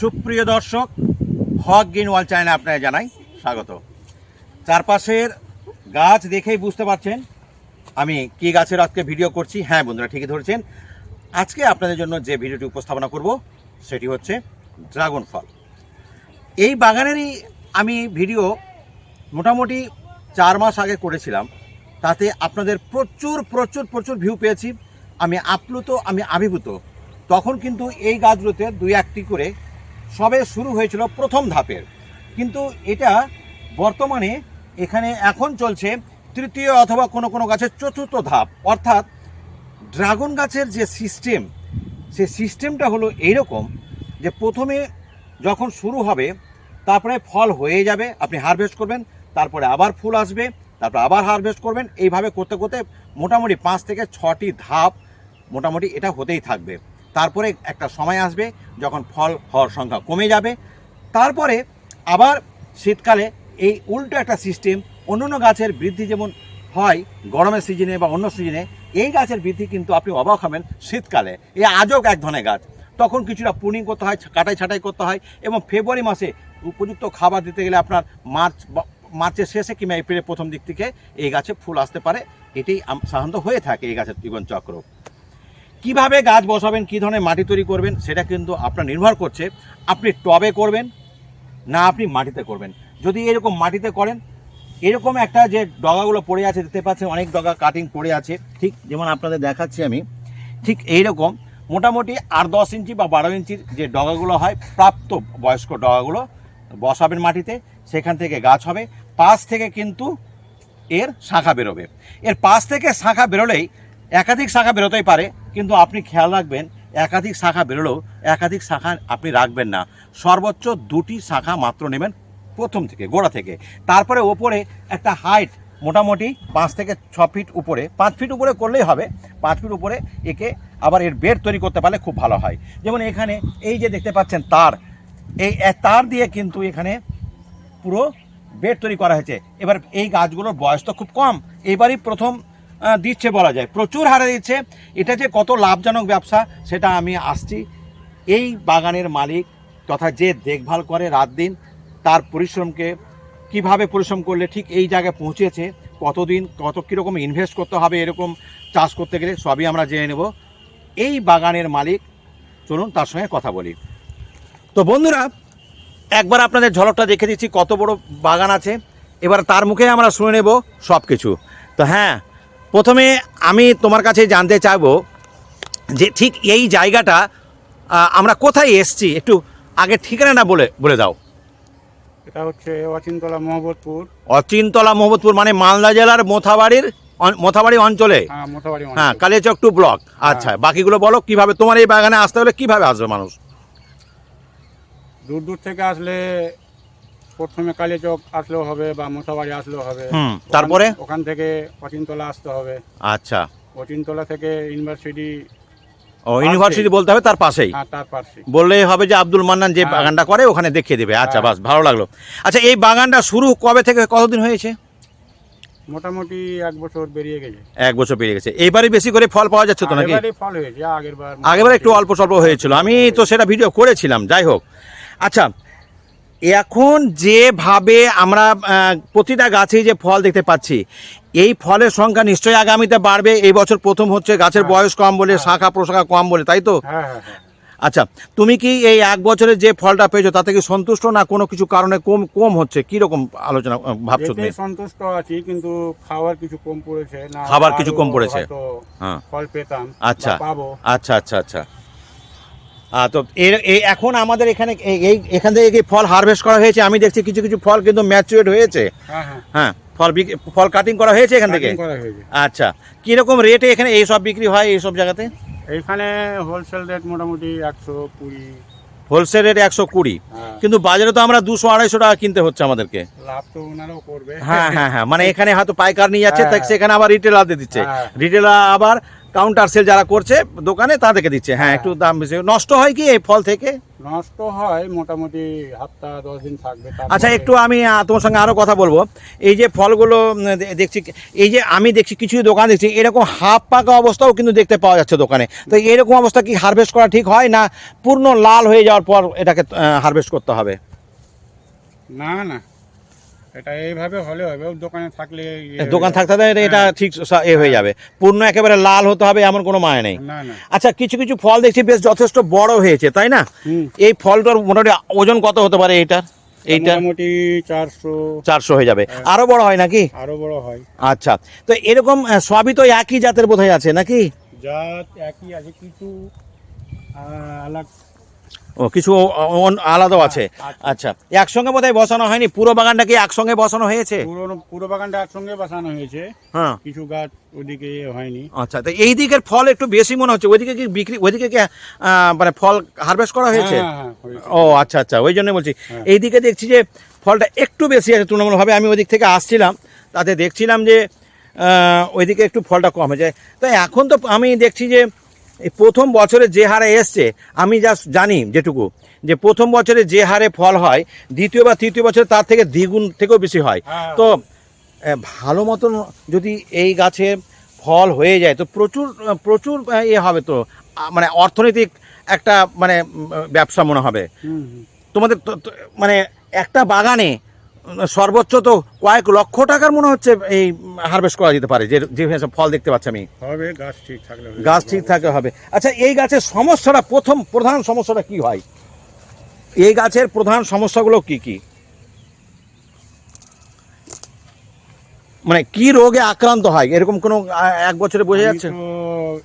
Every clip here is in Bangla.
সুপ্রিয় দর্শক, হক গ্রিন ওয়াল চ্যানেলে আপনাকে জানাই স্বাগত। চারপাশের গাছ দেখেই বুঝতে পারছেন, আমি কি গাছের আজকে ভিডিও করছি। হ্যাঁ বন্ধুরা, ঠিকই ধরেছেন। আজকে আপনাদের জন্য যে ভিডিওটি উপস্থাপনা করব, সেটি হচ্ছে ড্রাগন ফল। এই বাগানেরই আমি ভিডিও মোটামুটি চার মাস আগে করেছিলাম। তাতে আপনাদের প্রচুর প্রচুর প্রচুর ভিউ পেয়েছি। আমি আপ্লুত, আমি আবিভূত। তখন কিন্তু এই গাছগুলোতে দুই একটি করে সবে শুরু হয়েছিল প্রথম ধাপের। কিন্তু এটা বর্তমানে এখানে এখন চলছে তৃতীয় অথবা কোনো কোনো গাছের চতুর্থ ধাপ। অর্থাৎ ড্রাগন গাছের যে সিস্টেম, সে সিস্টেমটা হলো এইরকম যে প্রথমে যখন শুরু হবে, তারপরে ফল হয়ে যাবে, আপনি হারভেস্ট করবেন, তারপরে আবার ফুল আসবে, তারপর আবার হারভেস্ট করবেন। এইভাবে করতে করতে মোটামুটি পাঁচ থেকে ছটি ধাপ মোটামুটি এটা হতেই থাকবে। তারপরে একটা সময় আসবে যখন ফল হওয়ার সংখ্যা কমে যাবে। তারপরে আবার শীতকালে এই উল্টো একটা সিস্টেম অন্য অন্য গাছের বৃদ্ধি যেমন হয় গরমের সিজনে বা অন্য সিজনে এই গাছের বৃদ্ধি কিন্তু আপনি অবাক হবেন শীতকালে। এই আজব এক ধরনের গাছ। তখন কিছুটা পুনিং করতে হয়, কাটাই ছাটাই করতে হয় এবং ফেব্রুয়ারি মাসে উপযুক্ত খাবার দিতে গেলে আপনার মার্চ মার্চের শেষে কিংবা এপ্রিলের প্রথম দিক থেকে এই গাছে ফুল আসতে পারে। এটাই সাধারণত হয়ে থাকে এই গাছের জীবনচক্র কীভাবে গাছ বসাবেন, কী ধরনের মাটি তৈরি করবেন, সেটা কিন্তু আপনার নির্ভর করছে। আপনি টবে করবেন না আপনি মাটিতে করবেন। যদি এরকম মাটিতে করেন, এরকম একটা যে ডগাগুলো পড়ে আছে, দেখতে পাচ্ছেন, অনেক ডগা কাটিং পড়ে আছে। ঠিক যেমন আপনাদের দেখাচ্ছি আমি, ঠিক এইরকম মোটামুটি আর দশ ইঞ্চি বা বারো ইঞ্চির যে ডগাগুলো হয়, প্রাপ্ত বয়স্ক ডগাগুলো বসাবেন মাটিতে, সেখান থেকে গাছ হবে। পাশ থেকে কিন্তু এর শাখা বেরোবে। এর পাশ থেকে শাখা বেরোলেই একাধিক শাখা বেরোতেই পারে, কিন্তু আপনি খেয়াল রাখবেন, একাধিক শাখা বেরোলেও একাধিক শাখা আপনি রাখবেন না। সর্বোচ্চ দুটি শাখা মাত্র নেবেন প্রথম থেকে, গোড়া থেকে। তারপরে ওপরে একটা হাইট মোটামুটি পাঁচ থেকে ছ ফিট উপরে, পাঁচ ফিট উপরে করলেই হবে। পাঁচ ফিট উপরে একে আবার এর বেড তৈরি করতে পারলে খুব ভালো হয়। যেমন এখানে এই যে দেখতে পাচ্ছেন তার, এই তার দিয়ে কিন্তু এখানে পুরো বেড তৈরি করা হয়েছে। এবার এই গাছগুলোর বয়স তো খুব কম। এবারই প্রথম দিচ্ছে বলা যায়। প্রচুর হারে দিচ্ছে। এটা যে কত লাভজনক ব্যবসা, সেটা আমি আসছি। এই বাগানের মালিক তথা যে দেখভাল করে রাত দিন, তার পরিশ্রমকে কীভাবে পরিশ্রম করলে ঠিক এই জায়গায় পৌঁছেছে, কতদিন, কত কীরকম ইনভেস্ট করতে হবে, এরকম চাষ করতে গেলে সবই আমরা জেনে নেব। এই বাগানের মালিক, চলুন তার সঙ্গে কথা বলি। তো বন্ধুরা, একবার আপনাদের ঝলকটা দেখে দিচ্ছি, কত বড় বাগান আছে। এবার তার মুখে আমরা শুনে নেব সব কিছু তো হ্যাঁ প্রথমে আমি তোমার কাছে জানতে চাইব যে ঠিক এই জায়গাটা আমরা কোথায় এসছি? একটু আগে ঠিকানাটা বলে বলে দাও। এটা হচ্ছে অচিনতলা মহব্বতপুর। অচিনতলা মোহাম্মদপুর মানে মালদা জেলার মোথাবাড়ির মোথাবাড়ি অঞ্চলে? হ্যাঁ হ্যাঁ কালিয়াচক টু ব্লক। আচ্ছা বাকিগুলো বলো কীভাবে তোমার এই বাগানে আসতে হলে কীভাবে আসবে মানুষ? দূর দূর থেকে আসলে প্রথমে কালীচক আসলেও হবে বা মোথাবাড়ি আসলেও হবে। হুম, তারপরে? ওখান থেকে অচিনতলা আসতে হবে। আচ্ছা। অচিনতলা থেকে ইউনিভার্সিটি ও ইউনিভার্সিটি বলতে হবে তার পাশেই? হ্যাঁ তার পাশে বললেই হবে যে আব্দুল মান্নান যে হ্যাঁ। বাগানটা করে ওখানে দেখিয়ে দেবে। আচ্ছা হ্যাঁ। বাস ভালো লাগল। আচ্ছা এই বাগানটা শুরু কবে থেকে কতদিন হয়েছে? মোটামুটি এক বছর বেরিয়ে গেছে। এক বছর পেরিয়ে গেছে। এইবারই বেশি করে ফল পাওয়া যাচ্ছে তো নাকি? ফল হয়েছে আগের বার আগেবার একটু অল্প স্বল্প হয়েছিল। আমি তো সেটা ভিডিও করেছিলাম যাই হোক। আচ্ছা এখন যেভাবে আমরা প্রতিটা গাছেই যে ফল দেখতে পাচ্ছি এই ফলের সংখ্যা নিশ্চয়ই আগামীতে বাড়বে। এই বছর প্রথম হচ্ছে গাছের হ্যাঁ। বয়স কম বলে শাখা প্রশাখা কম বলে তাই তো? হ্যাঁ হ্যাঁ হ্যাঁ। আচ্ছা তুমি কি এই এক বছরে যে ফলটা পেয়েছ তাতে কি সন্তুষ্ট না কোনো কিছু কারণে কম কম হচ্ছে? কি রকম আলোচনা ভাবছ তুমি? সন্তুষ্ট আছি কিন্তু খাবার কিছু কম পড়েছে না খাবার কিছু কম পড়েছে। হ্যাঁ। ফল পেতাম আচ্ছা। পাবো। আচ্ছা আচ্ছা আচ্ছা। তো এর এই এখন আমাদের এখানে এই- এখান থেকে কি ফল হারভেস্ট করা হয়েছে? আমি দেখছি কিছু কিছু ফল কিন্তু ম্যাচুরেট হয়েছে। হ্যাঁ হ্যাঁ। হ্যাঁ ফল ফল কাটিং করা হয়েছে এখান থেকে? আচ্ছা কীরকম রেটে এখানে এই সব বিক্রি হয় এই সব জায়গাতে? এখানে হোলসেল রেট মোটামুটি একশো কুড়ি। হোলসেল রেট একশো কুড়ি। হ্যাঁ। কিন্তু বাজারে তো আমরা দুশো আড়াইশো টাকা কিনতে হচ্ছে আমাদেরকে। লাভ তো ওনারাও করবে। হ্যাঁ হ্যাঁ হ্যাঁ। মানে এখানে হয়তো পাইকার নিয়ে যাচ্ছে। তাই সেখানে আবার রিটেলার দিয়ে দিচ্ছে। রিটেলার আবার কাউন্টার সেল যারা করছে দোকানে তাদেরকে দিচ্ছে। হ্যাঁ একটু দাম বেশি। নষ্ট হয় কি এই ফল থেকে? নষ্ট হয় মোটামুটি হাফটা দশ দিন থাকবে আচ্ছা একটু আমি তোমার সঙ্গে আরও কথা বলব। এই যে ফলগুলো দেখছি এই যে আমি দেখছি কিছু দোকান দেখছি এরকম হাফ পাকা অবস্থাও কিন্তু দেখতে পাওয়া যাচ্ছে দোকানে। তো এরকম অবস্থা কি হারভেস্ট করা ঠিক হয় না পূর্ণ লাল হয়ে যাওয়ার পর এটাকে হারভেস্ট করতে হবে? না না। এটা এইভাবে হলে হবে দোকানে থাকলে ইয়ে দোকান থাকতে এটা হ্যাঁ। ঠিক এ হয়ে যাবে। পূর্ণ একেবারে লাল হতে হবে এমন কোনো মানে নেই। আচ্ছা কিছু কিছু ফল দেখছি বেশ যথেষ্ট বড় হয়েছে তাই না? এই ফলটার মোটামুটি ওজন কত হতে পারে এইটার? এইটা মোটামুটি চারশো। চারশো হয়ে যাবে। আরও বড় হয় নাকি? আরও বড় হয়। আচ্ছা তো এরকম সবই তো একই জাতের বোধহয় আছে নাকি? জাত একই আছে কিছু আলাগ ও কিছু অ- আলাদাও আছে। আচ্ছা একসঙ্গে বোধহয় বসানো হয়নি? পুরো বাগানটা কি একসঙ্গে বসানো হয়েছে? পুরো বাগানটা একসঙ্গে বসানো হয়েছে। হ্যাঁ। কিছু গাছ ওদিকে হয়নি। আচ্ছা তো এই দিকের ফল একটু বেশি মনে হচ্ছে। ওইদিকে কি বিক্রি ওইদিকে কি মানে ফল হারভেস্ট করা হয়েছে? হ্যাঁ, হ্যাঁ, হয়েছে। ও আচ্ছা আচ্ছা ওই জন্য বলছি। হ্যাঁ। এইদিকে দেখছি যে ফলটা একটু বেশি আছে তুলনামূলকভাবে আমি ওই দিক থেকে আসছিলাম তাতে দেখছিলাম যে ওইদিকে একটু ফলটা কম হয়ে যায় তো এখন তো আমি দেখছি যে এই প্রথম বছরে যে হারে এসছে আমি জাস্ট জানি যেটুকু যে প্রথম বছরে যে হারে ফল হয় দ্বিতীয় বা তৃতীয় বছরে তার থেকে দ্বিগুণ থেকেও বেশি হয় হ্যাঁ। তো ভালো মতন যদি এই গাছে ফল হয়ে যায় তো প্রচুর প্রচুর ইয়ে হবে তো মানে অর্থনৈতিক একটা মানে ব্যবসা মনে হবে। তোমাদের মানে একটা বাগানে সর্বোচ্চ তো কয়েক লক্ষ টাকার মনে হচ্ছে এই হারভেস্ট করা যেতে পারে যে যে ফল দেখতে পাচ্ছি আমি। হবে গাছ ঠিক থাকলে গাছ ঠিক থাকলে হবে। আচ্ছা এই গাছের সমস্যাটা প্রথম প্রধান সমস্যাটা কি হয়? এই গাছের প্রধান সমস্যাগুলো কি কি? মানে কি রোগে আক্রান্ত হয়? এরকম কোনো এক বছরে বোঝা যাচ্ছে?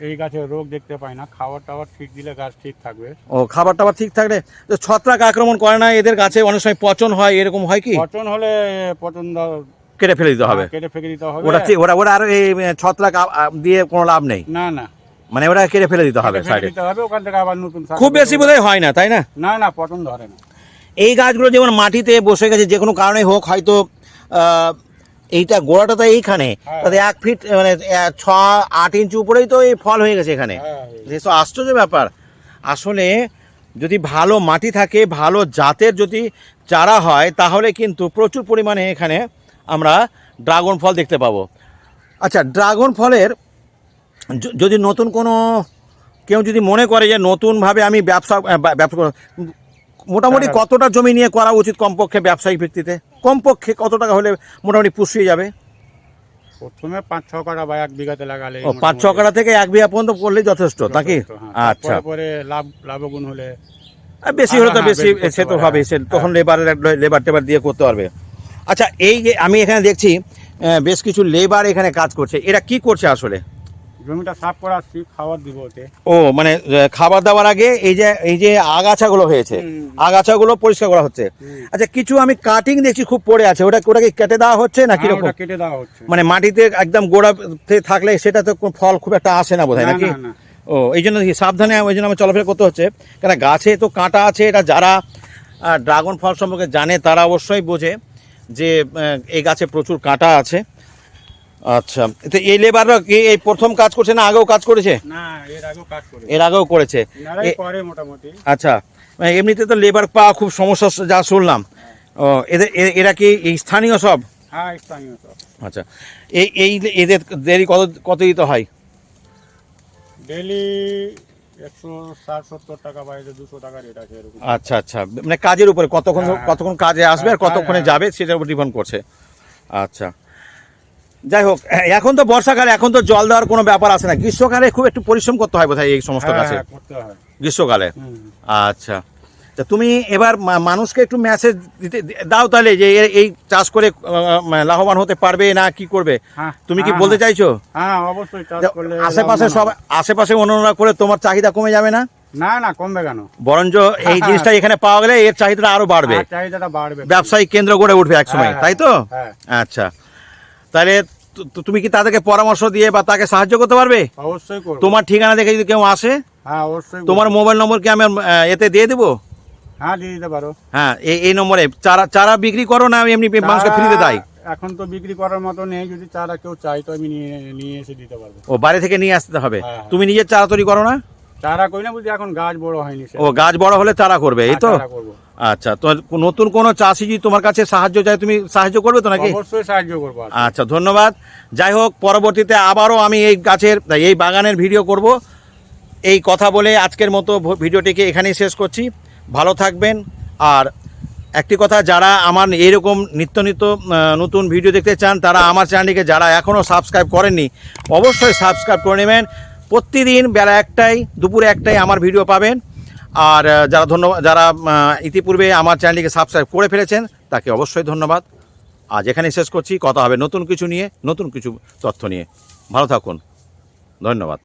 এই গাছের রোগ দেখতে পাই না। খাবার টাবার ঠিক দিলে গাছ ঠিক থাকবে। ও খাবার টাবার ঠিক থাকলে ছত্রাক আক্রমণ করে না? এদের গাছে অনেক সময় পচন হয় এরকম হয় কি? পচন হলে পচন কেটে ফেলে দিতে হবে। কেটে ফেলে দিতে হবে। ওটা ঠিক- ওরা ওরা আর এই ছত্রাক দিয়ে কোনো লাভ নেই? না না। মানে ওরা কেটে ফেলে দিতে হবে সাইডে দিতে হবে ওখান থেকে আবার নতুন খুব বেশি বোধহয় হয় না তাই না? না না পচন ধরে না। এই গাছগুলো যেমন মাটিতে বসে গেছে যে কোনো কারণে হোক হয়তো এইটা গোড়াটা তো এইখানে। হ্যাঁ। তাতে এক ফিট মানে ছ আট ইঞ্চি উপরেই তো এই ফল হয়ে গেছে এখানে। হ্যাঁ, আশ্চর্য ব্যাপার। আসলে যদি ভালো মাটি থাকে ভালো জাতের যদি চারা হয় তাহলে কিন্তু প্রচুর পরিমাণে এখানে আমরা ড্রাগন ফল দেখতে পাবো। আচ্ছা ড্রাগন ফলের যদি নতুন কোনো কেউ যদি মনে করে যে নতুনভাবে আমি ব্যবসা ব্যবসা মোটামুটি হ্যাঁ। কতটা জমি নিয়ে করা উচিত কমপক্ষে ব্যবসায়িক ভিত্তিতে? কমপক্ষে কত টাকা হলে মোটামুটি পুষিয়ে যাবে? প্রথমে পাঁচ ছ কাটা বা এক বিঘাতে লাগালে ও পাঁচ ছ কাটা থেকে এক বিঘা পর্যন্ত করলেই যথেষ্ট নাকি? হ্যাঁ। আচ্ছা। তারপরে পরে লাভ লাভগুণ হলে বেশি হলে তো হ্যাঁ, বেশি সে তো হবে হ্যাঁ। সে তখন লেবারের লেবার টেবার দিয়ে করতে পারবে। আচ্ছা এই যে আমি এখানে দেখছি বেশ কিছু লেবার এখানে কাজ করছে এরা কি করছে আসলে? জমিটা সাফ করাচ্ছি খাবার দিব ওতে। ও মানে খাবার দাবার আগে এই যে এই যে আগাছাগুলো হয়েছে আগাছাগুলো পরিষ্কার করা হচ্ছে। আচ্ছা কিছু আমি কাটিং দেখছি খুব পড়ে আছে ওটা ওটা কি কেটে দেওয়া হচ্ছে না হ্যাঁ, কীরকম? কেটে দেওয়া হচ্ছে। মানে মাটিতে একদম গোড়াতে থাকলে সেটা তো ফল খুব একটা আসে না বোধহয় নাকি। ও এই জন্য সাবধানে ওই জন্য আমার চলাফেরা করতে হচ্ছে। কেন গাছে তো কাঁটা আছে এটা যারা ড্রাগন ফল সম্পর্কে জানে তারা অবশ্যই বোঝে যে এই গাছে প্রচুর কাঁটা আছে। আচ্ছা। তো এই লেবাররা কি এই প্রথম কাজ করছে না আগেও কাজ করেছে? না এর আগেও কাজ করে এর আগেও করেছে। এ- মোটামুটি। আচ্ছা। মানে এমনিতে তো লেবার পাওয়া খুব সমস্যা যা শুনলাম। ও এদের এরা কি এই স্থানীয় সব? হ্যাঁ স্থানীয় সব। আচ্ছা। এই এই এদের দেরি কত কত দিতে হয়? ডেলি একশো ষাট সত্তর টাকা বাইরে দুশো টাকা রেট আছে এরকম। আচ্ছা আচ্ছা। মানে কাজের উপরে কতক্ষণ হ্যাঁ। কতক্ষণ কাজে আসবে আর হ্যাঁ, কতক্ষণে হ্যাঁ। যাবে সেটার উপর ডিপেন্ড করছে। আচ্ছা। যাই হোক এখন তো বর্ষাকালে এখন তো জল দেওয়ার কোনো ব্যাপার আসে না। গ্রীষ্মকালে খুব একটু পরিশ্রম করতে হয় বোধহয় এই সমস্ত কাছে হ্যাঁ, হয়। গ্রীষ্মকালে? আচ্ছা। তা তুমি এবার মানুষকে একটু মেসেজ দিতে দাও তাহলে যে এই চাষ করে লাভবান হতে পারবে না কি করবে? হ্যাঁ, তুমি কি বলতে চাইছো? হ্যাঁ অবশ্যই আশেপাশে সব আশেপাশে অনুরা করে তোমার চাহিদা কমে যাবে না? না না কমবে কেন? বরঞ্চ এই। জিনিসটা এখানে পাওয়া গেলে এর চাহিদাটা আরও বাড়বে। চাহিদাটা বাড়বে। ব্যবসায়িক কেন্দ্র গড়ে উঠবে এক সময় হ্যাঁ, তাই তো? আচ্ছা। তাহলে তু- তু- তুমি কি তাদেরকে পরামর্শ দিয়ে বা তাকে সাহায্য করতে পারবে? অবশ্যই তোমার ঠিকানা দেখে যদি কেউ আসে হ্যাঁ অবশ্যই তোমার মোবাইল নম্বর কি আমি এতে দিয়ে দেবো? হ্যাঁ দিয়ে দিতে পারো। হ্যাঁ এই নম্বরে। চারা চারা বিক্রি করো না আমি এমনি মানুষকে ফ্রিতে দেয় এখন তো বিক্রি করার মতো নেই যদি চারা কেউ চাই তো আমি নিয়ে নিয়ে এসে দিতে পারব। ও বাইরে থেকে নিয়ে আসতে হবে? হ্যাঁ, হ্যাঁ। তুমি নিজের চারা তৈরি করো না? চারা করি না বলছি এখন গাছ বড় হয়নি ও গাছ বড় হলে চারা করবে এই তো? হ্যাঁ, করব। আচ্ছা তো নতুন কোনো চাষি যদি তোমার কাছে সাহায্য চায় তুমি সাহায্য করবে তো নাকি? অবশ্যই সাহায্য করব আচ্ছা ধন্যবাদ। যাই হোক পরবর্তীতে আবারও আমি এই গাছের এই বাগানের ভিডিও করব। এই কথা বলে আজকের মতো ভিডিওটিকে এখানেই শেষ করছি। ভালো থাকবেন। আর একটি কথা যারা আমার এইরকম নিত্য নিত্য নতুন ভিডিও দেখতে চান তারা আমার চ্যানেলটিকে যারা এখনও সাবস্ক্রাইব করেননি অবশ্যই সাবস্ক্রাইব করে নেবেন। প্রতিদিন বেলা একটাই দুপুরে একটাই আমার ভিডিও পাবেন। আর যারা ধন্যবাদ, যারা ইতিপূর্বে আমার চ্যানেলটিকে সাবস্ক্রাইব করে ফেলেছেন, তাকে অবশ্যই ধন্যবাদ। আজ এখানে শেষ করছি, কথা হবে নতুন কিছু নিয়ে, নতুন কিছু তথ্য নিয়ে। ভালো থাকুন। ধন্যবাদ।